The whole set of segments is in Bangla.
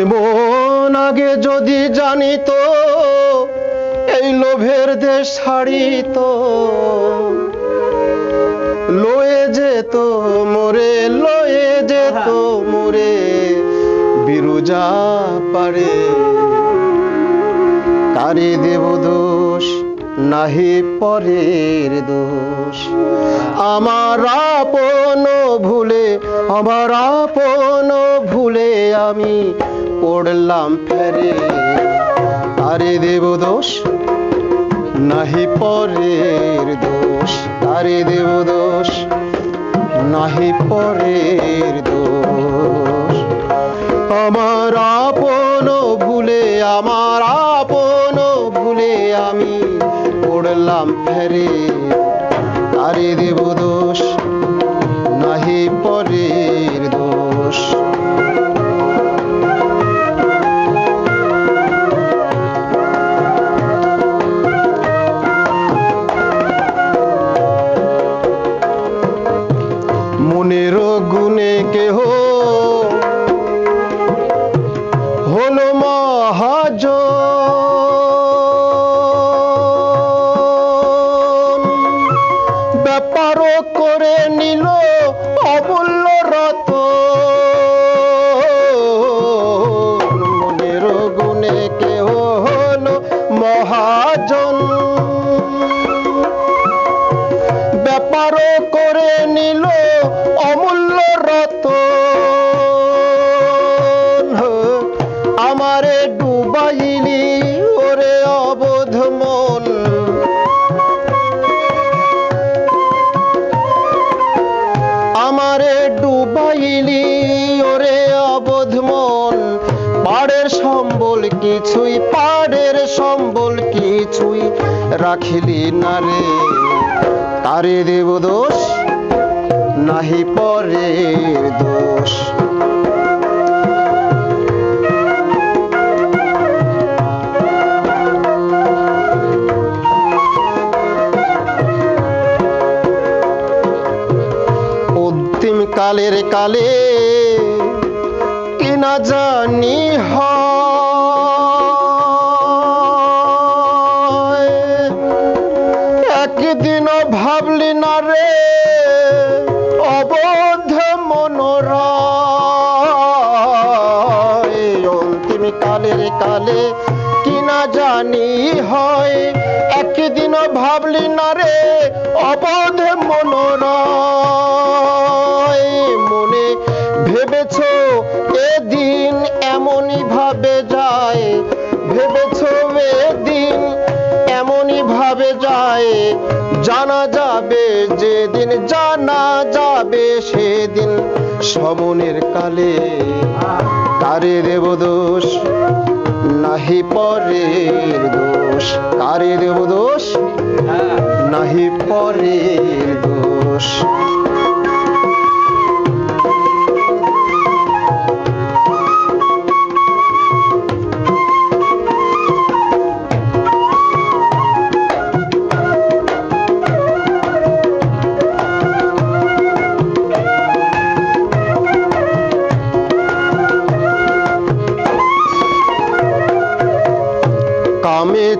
এমন আগে যদি জানিত, এই লোভের দেশ ছাড়িত। লয়ে যেত, মোরে, লয়ে যেত, মোরে, বিরুজা পারে। কারে দেব দোষ, নাহি পরের দোষ। আমার আপন ভুলে, আমার আপন ভুলে আমি পড়লাম ফেরে তারে দেব দোষ নাহি পরের দোষ তারে দেব দোষ নাহি পরের দোষ আমার আপন ভুলে আমার আপন ভুলে আমি পড়লাম ফেরে তারে দেব দোষ মনের গুণে কেহ হলো মহাজ ব্যাপারও করে নিল অমূল্য রত মনের গুণে কেহ হলো মহাজন। ব্যাপারও অবোধ মন। আমারে ডুবাইলি, ওরে অবোধ মন। পাড়ের সম্বল কিছুই, পাড়ের সম্বল কিছুই রাখিলি না রে। তারে দেব দোষ নাহি পরের দোষ। কালের কালে কিনা জানি হয়। জানা যাবে যেদিন জানা যাবে সেদিন সমনের কালে কারে দেব দোষ? নাহি পরের দোষ। কারে দেব দোষ? নাহি পরের দোষ।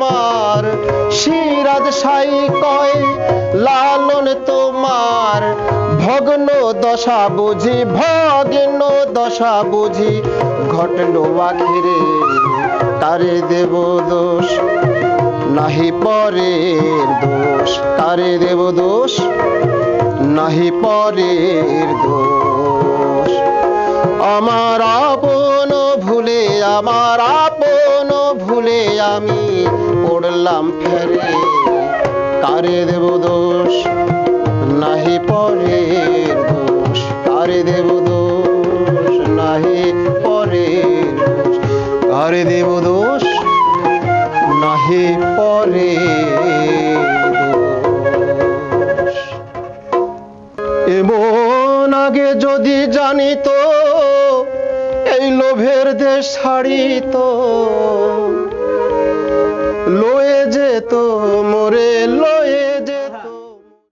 তোমার, সিরাজ সাই কয়, লালন তোমার। ভগ্ন দশা বুঝি, ভগ্ন দশা বুঝি, ঘটল আখিরে, তারে দেব দোষ। নাহি পরের দোষ, তারে দেব দোষ। নাহি পরের দোষ। আমার আপন ভুলে, আমার আপন ভুলে আমি পড়লাম ফেরে। কারে দেব দোষ? নাহি পরের দোষ। কারে দেব দোষ? নাহি পরের কারে দেব দোষ? নাহি পরে। এমন আগে যদি জানিত, এই লোভের দেশ ছাড়িত। লয়ে যেত